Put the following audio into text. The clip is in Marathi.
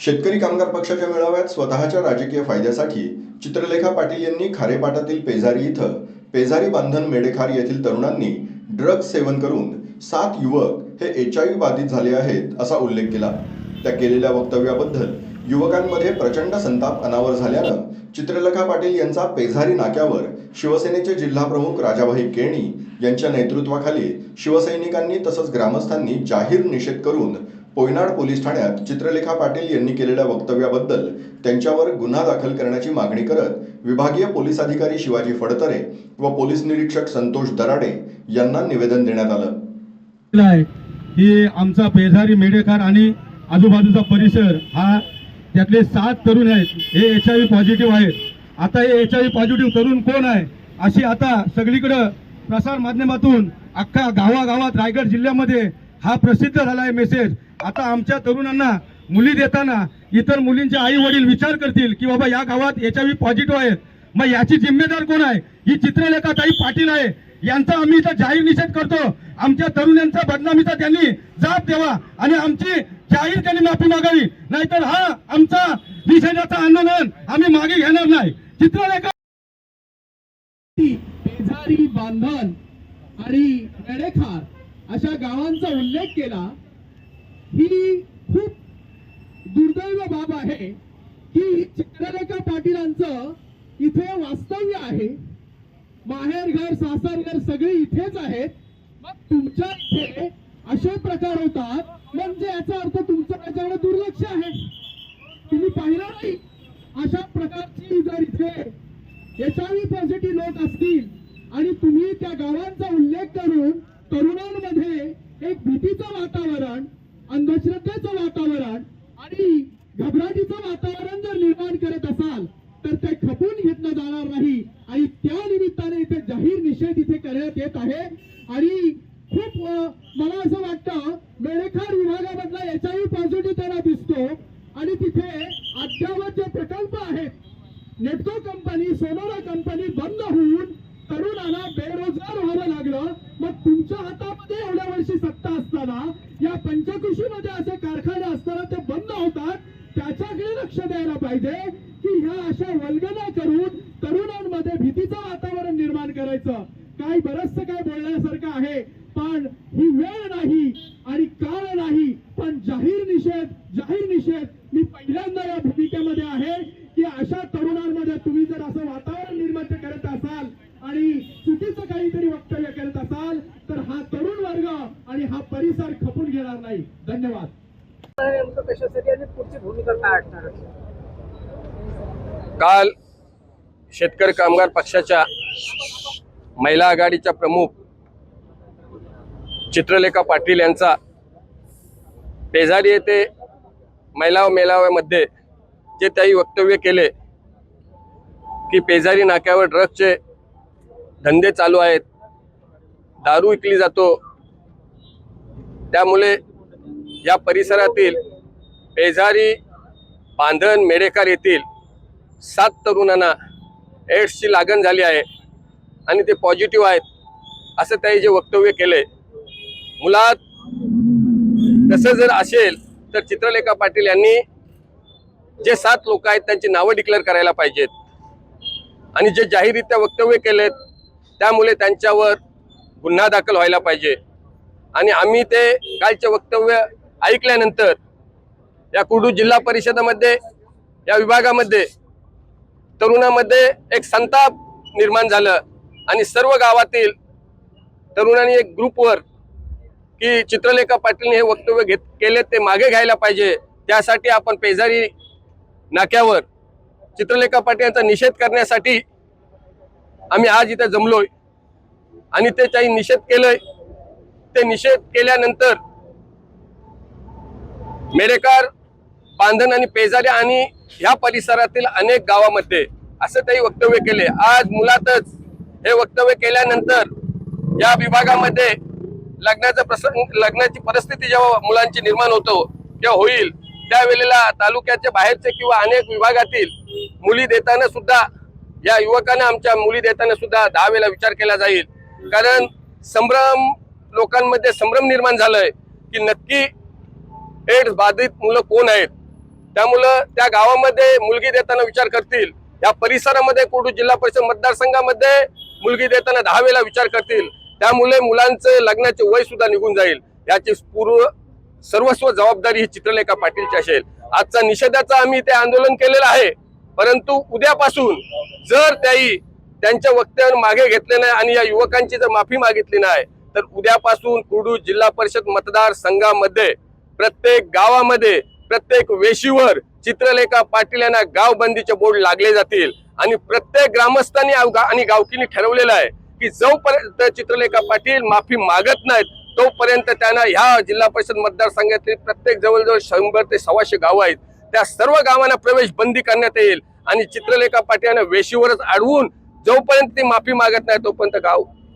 शेतकरी कामगार पक्षाच्या मेळाव्यात स्वतःच्या राजकीय फायद्यासाठी चित्रलेखा पाटील यांनी खारेपाटातील पेझारी इथं पेझारी बांधन मेडेखार येथील तरुणांनी ड्रग्ज सेवन करून सात युवक हे एच आय व्ही बाधित झाले आहेत असा उल्लेख केला. त्या केलेल्या वक्तव्याबद्दल युवकांमध्ये प्रचंड संताप अनावर झाल्यानं चित्रलेखा पाटील यांचा पेझारी नाक्यावर शिवसेनेचे जिल्हाप्रमुख राजाभाई केणी यांच्या नेतृत्वाखाली शिवसैनिकांनी तसंच ग्रामस्थांनी जाहीर निषेध करून कोयनाड पोलीस ठाण्यात चित्रलेखा पाटील यांनी केलेल्या वक्तव्याबद्दल त्यांच्यावर गुन्हा दाखल करण्याची मागणी करत विभागीय पोलीस अधिकारी शिवाजी फडतरे व पोलीस निरीक्षक संतोष दराडे यांना निवेदन देण्यात आलं. ही आमचा पेझारी मेडेकार आणि आजूबाजूचा परिसर हा त्यातले सात तरुण आहेत. हे एच आय व्ही पॉझिटिव्ह आहेत. आता हे एच आय व्ही पॉझिटिव्ह तरुण कोण आहे? अशी आता सगळीकडं प्रसार माध्यमातून अख्खा गावागावात रायगड जिल्ह्यामध्ये हा प्रसिद्ध झाला आहे मेसेज आता आमच्या तरुणांना मुली देताना इतर मुलींचे आई वडील विचार करतील की बाबा या गावात एच आय व्ही पॉझिटिव्ह आहेत मग याची जिम्मेदार कोण आहे? ही चित्रलेखा ताई पाटील आहे. यांचा आम्ही इथं जाहीर निषेध करतो. आमच्या तरुणांचा बदनामीचा त्यांनी जाब द्यावा आणि आमची जाहीर त्यांनी माफी मागावी. नाहीतर हा आमचा निषेधाचा आंदोलन आम्ही मागे घेणार नाही. चित्रलेखा बेजारी बांधन आणि अशा गावांचा उल्लेख केला ही खूप दुर्दैव बाब आहे की चित्रलेखा पाटीलांचं इथे वास्तव्य आहे. माहेर घर सासर घर सगळे इथेच आहेत. मग तुमच्या इथे असे प्रकार होतात. म्हणजे याचा अर्थ तुमचं त्याच्याकडे दुर्लक्ष आहे. तुम्ही पाहिलं नाही. अशा प्रकारची जर इथे एच आय व्ही पॉझिटिव्ह लोक असतील आणि तुम्ही त्या गावांचा उल्लेख करून तरुणांमध्ये एक भीतीचं वातावरण अंधश्रद्धेचं वातावरण आणि घबराटीचं वातावरण जर निर्माण करत असाल तर ते खपून घेतलं जाणार नाही. आणि त्या निमित्ताने इथे जाहीर निषेध इथे करण्यात येत आहे. आणि खूप मला असं वाटतं मेळेखार विभागामधला याच्याही पॉझिटिव्ह त्यांना दिसतो. आणि तिथे अद्यावत जे प्रकल्प आहेत नेटको कंपनी सोनोरा कंपनी बंद होऊन तरुणांना बेरोजगार व्हावं लागलं. मग तुमच्या हातामध्ये एवढ्या वर्षी सत्ता असताना या पंचकृषीमध्ये असे कारखाने असताना ते बंद होतात. त्याच्याकडे लक्ष द्यायला पाहिजे की ह्या अशा वल्गना करून तरुणांमध्ये भीतीचं वातावरण निर्माण करायचं. काय बरचसं काय बोलण्यासारखं आहे पण ही वेळ नाही आणि काळ नाही पण जाहीर निषेध जाहीर निषेध मी पहिल्यांदा या भूमिकेमध्ये आहे की अशा तरुणांमध्ये तुम्ही जर असं वातावरण निर्माण करत असाल आणि चुकीचं काहीतरी वक्तव्य करत असाल तर हा तरुण वर्ग आणि हा परिसर खपून घेणार नाही धन्यवाद नेमकं कशासाठी आणि पुढची भूमिका काय असणार आहे? काल शेतकरी कामगार पक्षाच्या महिला आघाडीच्या प्रमुख चित्रलेखा पाटील यांचा पेझारी येथे महिला मेळाव्यामध्ये जे त्याही वक्तव्य केले की पेझारी नाक्यावर ड्रग्जचे धंदे चालू आहेत दारू विकली जातो त्यामुळे या परिसरातील पेझारी बांधण मेडेकार येथील सात तरुणांना एड्सची लागण झाली आहे आणि ते पॉझिटिव्ह आहेत असं त्यांनी जे वक्तव्य केले मुलात तसं जर असेल तर चित्रलेखा पाटील यांनी जे सात लोक आहेत त्यांची नावं डिक्लेअर करायला पाहिजेत. आणि जे जाहीररित्या वक्तव्य केलेत त्यामुळे त्यांच्यावर गुन्हा दाखल व्हायला पाहिजे. आणि आम्ही ते कालचे वक्तव्य ऐकल्यानंतर या कुर्डू जिल्हा परिषदेमध्ये या विभागामध्ये तरुणामध्ये एक संताप निर्माण झालं आणि सर्व गावातील तरुणांनी एक ग्रुपवर की चित्रलेखा पाटीलने हे वक्तव्य घेत केले ते मागे घ्यायला पाहिजे. त्यासाठी आपण पेजारी नाक्यावर चित्रलेखा पाटील यांचा निषेध करण्यासाठी आम्ही आज इथे जमलोय. आणि ते काही निषेध केलंय. ते निषेध केल्यानंतर मेरेकार बांधण आणि पेजारी आणि ह्या परिसरातील अनेक गावामध्ये असं काही वक्तव्य केले. आज मुलातच हे वक्तव्य केल्यानंतर या विभागामध्ये लग्नाचं प्रसंग लग्नाची परिस्थिती जेव्हा मुलांची निर्माण होतो किंवा होईल. त्यावेळेला तालुक्याच्या बाहेरचे किंवा अनेक विभागातील मुली देताना सुद्धा या युवकांना आमच्या मुली देताना सुद्धा दहा वेळेला विचार केला जाईल. कारण संभ्रम लोकांमध्ये संभ्रम निर्माण झालाय की नक्की एड्स बाधित मुलं कोण आहेत? त्यामुळं त्या गावामध्ये मुलगी देताना विचार करतील. या परिसरामध्ये कोडू जिल्हा परिषद मतदारसंघामध्ये मुलगी देताना दहा वेळेला विचार करतील. त्यामुळे मुलांचं लग्नाचे वय सुद्धा निघून जाईल. याची पूर्व सर्वस्व जबाबदारी ही चित्रलेखा पाटीलची असेल. आजचा निषेधाचं आम्ही ते आंदोलन केलेलं आहे. परंतु उद्यापासून जर त्याही त्यांच्या वक्तव्यावर मागे घेतले नाही आणि या युवकांची जर माफी मागितली नाही तर उद्यापासून कुर्डू जिल्हा परिषद मतदार संघामध्ये प्रत्येक गावामध्ये प्रत्येक वेशीवर चित्रलेखा पाटील यांना गाव बंदीचे बोर्ड लागले जातील. आणि प्रत्येक ग्रामस्थांनी आणि गावकीने ठरवलेलं आहे की जोपर्यंत चित्रलेखा पाटील माफी मागत नाहीत तोपर्यंत त्यांना ह्या जिल्हा परिषद मतदारसंघातील प्रत्येक जवळजवळ शंभर ते सव्वाशे गाव आहेत. त्या सर्व गावांना प्रवेश बंदी करण्यात येईल आणि चित्रलेखा पाटील यांना वेशीवरच अडवून जोपर्यंत ती माफी मागत नाही तोपर्यंत गाव